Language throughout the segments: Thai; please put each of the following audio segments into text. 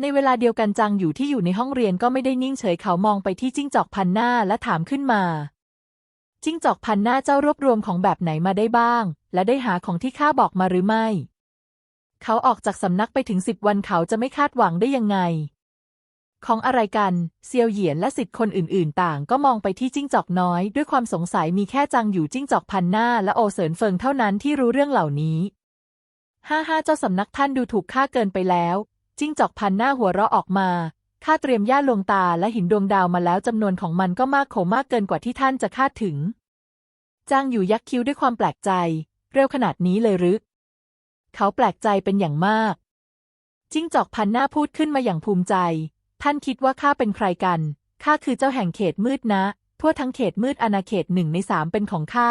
ในเวลาเดียวกันจางอยู่ที่อยู่ในห้องเรียนก็ไม่ได้นิ่งเฉยเขามองไปที่จิ้งจอกพันหน้าและถามขึ้นมา จิ้งจอกพันหน้าเจ้ารวบรวมของแบบไหนมาได้บ้าง และได้หาของที่ข้าบอกมาหรือไม่ เขาออกจากสำนักไปถึงสิบวันเขาจะไม่คาดหวังได้ยังไง ของอะไรกัน เซียวเหยียนและสิทธิ์คนอื่นๆ ต่างก็มองไปที่จิ้งจอกน้อย ด้วยความสงสัยมีแค่จางอยู่จิ้งจอกพันหน้า และโอเสินเฟิงเท่านั้นที่รู้เรื่องเหล่านี้ห้าห้าเจ้าสำนักท่านดูถูกข้าเกินไปแล้ว จิ้งจอกพันหน้าหัวเราะออกมา ข้าเตรียมย่าลวงตาและหินดวงดาวมาแล้วจำนวนของมันก็มากโขมากเกินกว่าที่ท่านจะคาดถึง จ้างอยู่ยักคิ้วด้วยความแปลกใจ เร็วขนาดนี้เลยหรือ เขาแปลกใจเป็นอย่างมาก จิ้งจอกพันหน้าพูดขึ้นมาอย่างภูมิใจ ท่านคิดว่าข้าเป็นใครกัน ข้าคือเจ้าแห่งเขตมืดนะ ทั่วทั้งเขตมืดอาณาเขตหนึ่งในสามเป็นของข้า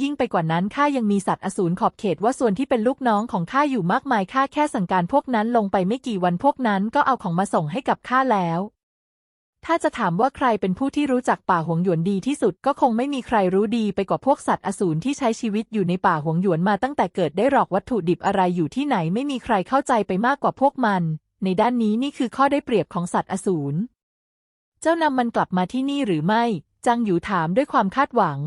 ยิ่งไปกว่านั้นข้ายังมีสัตว์อสูรขอบเขตว่าส่วนที่เป็นลูกน้องของข้าอยู่มากมายข้าแค่สั่งการพวกนั้นลงไปไม่กี่วันพวกนั้นก็เอาของมาส่งให้กับข้าแล้ว ถ้าจะถามว่าใครเป็นผู้ที่รู้จักป่าหวงหยวนดีที่สุดก็คงไม่มีใครรู้ดีไปกว่าพวกสัตว์อสูรที่ใช้ชีวิตอยู่ในป่าหวงหยวนมาตั้งแต่เกิดได้หรอกวัตถุดิบอะไรอยู่ที่ไหนไม่มีใครเข้าใจไปมากกว่าพวกมัน ในด้านนี้นี่คือข้อได้เปรียบของสัตว์อสูร เจ้านำมันกลับมาที่นี่หรือไม่ จังหยูถามด้วยความคาดหวัง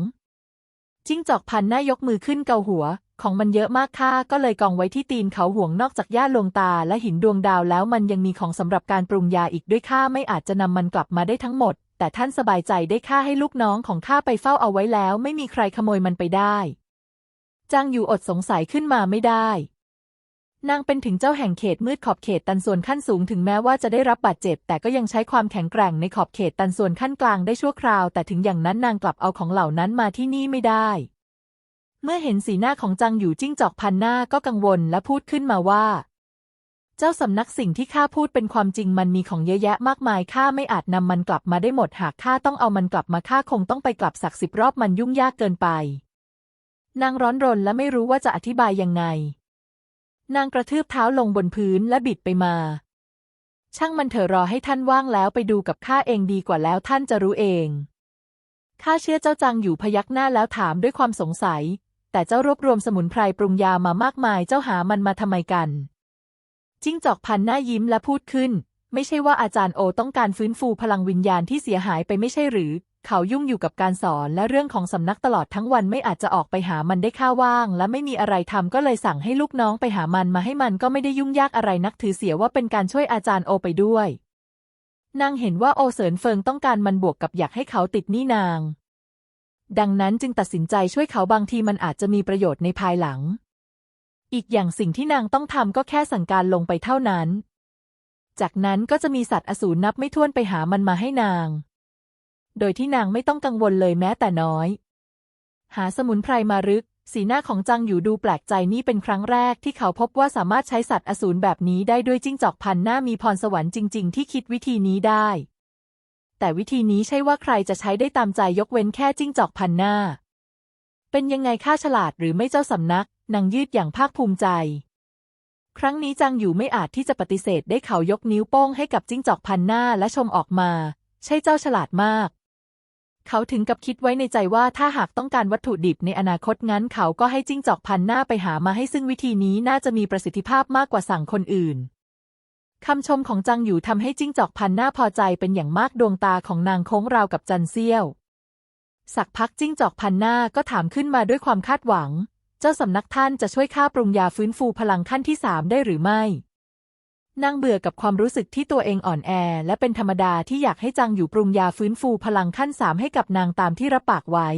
จิ้งจอกพันหน้ายกมือขึ้นเกาหัว ของมันเยอะมากค่าก็เลยกองไว้ที่ตีนเขาห่วงนอกจากหญ้าลวงตาและหินดวงดาวแล้วมันยังมีของสำหรับการปรุงยาอีกด้วยข้าไม่อาจจะนำมันกลับมาได้ทั้งหมด แต่ท่านสบายใจได้ข้าให้ลูกน้องของข้าไปเฝ้าเอาไว้แล้ว ไม่มีใครขโมยมันไปได้จางอยู่อดสงสัยขึ้นมาไม่ได้ นางเป็นถึงเจ้าแห่งเขตมืดขอบเขตตันส่วนขั้นสูงถึงแม้ว่าจะได้รับบาดเจ็บ แต่ก็ยังใช้ความแข็งแกร่งในขอบเขตตันส่วนขั้นกลางได้ชั่วคราว แต่ถึงอย่างนั้นนางกลับเอาของเหล่านั้นมาที่นี่ไม่ได้ เมื่อเห็นสีหน้าของจังอยู่จิ้งจอกพันหน้าก็กังวลและพูดขึ้นมาว่า เจ้าสำนักสิ่งที่ข้าพูดเป็นความจริงมันมีของเยอะแยะมากมายข้าไม่อาจนำมันกลับมาได้หมดหากข้าต้องเอามันกลับมาข้าคงต้องไปกลับสักสิบรอบมันยุ่งยากเกินไป นางร้อนรนและไม่รู้ว่าจะอธิบายยังไง นางกระทืบเท้าลงบนพื้นและบิดไปมา ช่างมันเถอะรอให้ท่านว่างแล้วไปดูกับข้าเองดีกว่าแล้วท่านจะรู้เองข้าเชื่อเจ้าจังอยู่พยักหน้าแล้วถามด้วยความสงสัย แต่เจ้ารวบรวมสมุนไพรปรุงยามามากมายเจ้าหามันมาทำไมกัน จิ้งจอกพันหน้ายิ้มและพูดขึ้น ไม่ใช่ว่าอาจารย์โอต้องการฟื้นฟูพลังวิญญาณที่เสียหายไปไม่ใช่หรือ เขายุ่งอยู่กับการสอนและเรื่องของสำนักตลอดทั้งวันไม่อาจจะออกไปหามันได้ข้าว่าง และไม่มีอะไรทำก็เลยสั่งให้ลูกน้องไปหามันมาให้มันก็ไม่ได้ยุ่งยากอะไรนักถือเสียว่าเป็นการช่วยอาจารย์โอไปด้วยนางเห็นว่าโอเสินเฟิงต้องการมันบวกกับอยากให้เขาติดหนี้นาง ดังนั้นจึงตัดสินใจช่วยเขาบางทีมันอาจจะมีประโยชน์ในภายหลัง อีกอย่างสิ่งที่นางต้องทำก็แค่สั่งการลงไปเท่านั้น จากนั้นก็จะมีสัตว์อสูรนับไม่ถ้วนไปหามันมาให้นาง โดยที่นางไม่ต้องกังวลเลยแม้แต่น้อย หาสมุนไพรมารึก สีหน้าของจังอยู่ดูแปลกใจนี่เป็นครั้งแรกที่เขาพบว่าสามารถใช้สัตว์อสูรแบบนี้ได้ด้วยจิ้งจอกพันหน้ามีพรสวรรค์จริง ๆ ที่คิดวิธีนี้ได้ แต่วิธีนี้ใช่ว่าใครจะใช้ได้ตามใจยกเว้นแค่จิ้งจอกพันหน้า เป็นยังไงข้าฉลาดหรือไม่เจ้าสำนักนางยืดอย่างภาคภูมิใจครั้งนี้จังอยู่ไม่อาจที่จะปฏิเสธได้เขายกนิ้วโป้งให้กับจิ้งจอกพันหน้าและชมออกมา ใช่เจ้าฉลาดมาก เขาถึงกับคิดไว้ในใจว่าถ้าหากต้องการวัตถุดิบในอนาคตงั้น เขาก็ให้จิ้งจอกพันหน้าไปหามาให้ซึ่งวิธีนี้น่าจะมีประสิทธิภาพมากกว่าสั่งคนอื่นคำชมของจังอยู่ทำให้จิ้งจอกพันหน้าพอใจเป็นอย่างมากดวงตาของนางโค้งราวกับจันเซี่ยว สักพักจิ้งจอกพันหน้าก็ถามขึ้นมาด้วยความคาดหวัง เจ้าสำนักท่านจะช่วยข้าปรุงยาฟื้นฟูพลังขั้นที่สามได้หรือไม่ นางเบื่อกับความรู้สึกที่ตัวเองอ่อนแอ และเป็นธรรมดาที่อยากให้จังอยู่ปรุงยาฟื้นฟูพลังขั้นสามให้กับนางตามที่รับปากไว้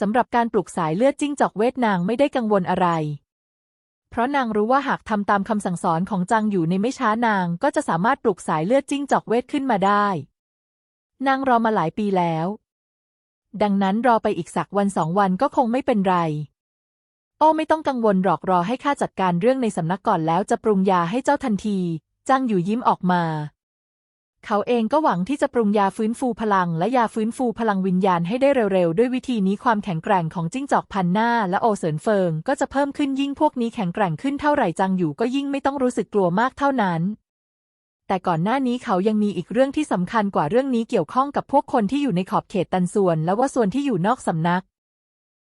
สำหรับการปลุกสายเลือดจิ้งจอกเวทนางไม่ได้กังวลอะไร เพราะนางรู้ว่าหากทำตามคำสั่งสอนของจังอยู่ในไม่ช้านางก็จะสามารถปลุกสายเลือดจิ้งจอกเวทขึ้นมาได้ นางรอมาหลายปีแล้ว ดังนั้นรอไปอีกสักวันสองวันก็คงไม่เป็นไร โอ้ไม่ต้องกังวลหรอกรอให้ข้าจัดการเรื่องในสำนักก่อนแล้วจะปรุงยาให้เจ้าทันทีจังอยู่ยิ้มออกมา เขาเองก็หวังที่จะปรุงยาฟื้นฟูพลัง และยาฟื้นฟูพลังวิญญาณให้ได้เร็วๆ ด้วยวิธีนี้ความแข็งแกร่งของจิ้งจอกพันหน้า และโอเสินเฟิง ก็จะเพิ่มขึ้นยิ่งพวกนี้แข็งแกร่งขึ้นเท่าไหร่จังอยู่ก็ยิ่งไม่ต้องรู้สึกกลัวมากเท่านั้น แต่ก่อนหน้านี้เขายังมีอีกเรื่องที่สำคัญกว่าเรื่องนี้เกี่ยวข้องกับพวกคนที่อยู่ในขอบเขตตันส่วน และว่าส่วนที่อยู่นอกสำนัก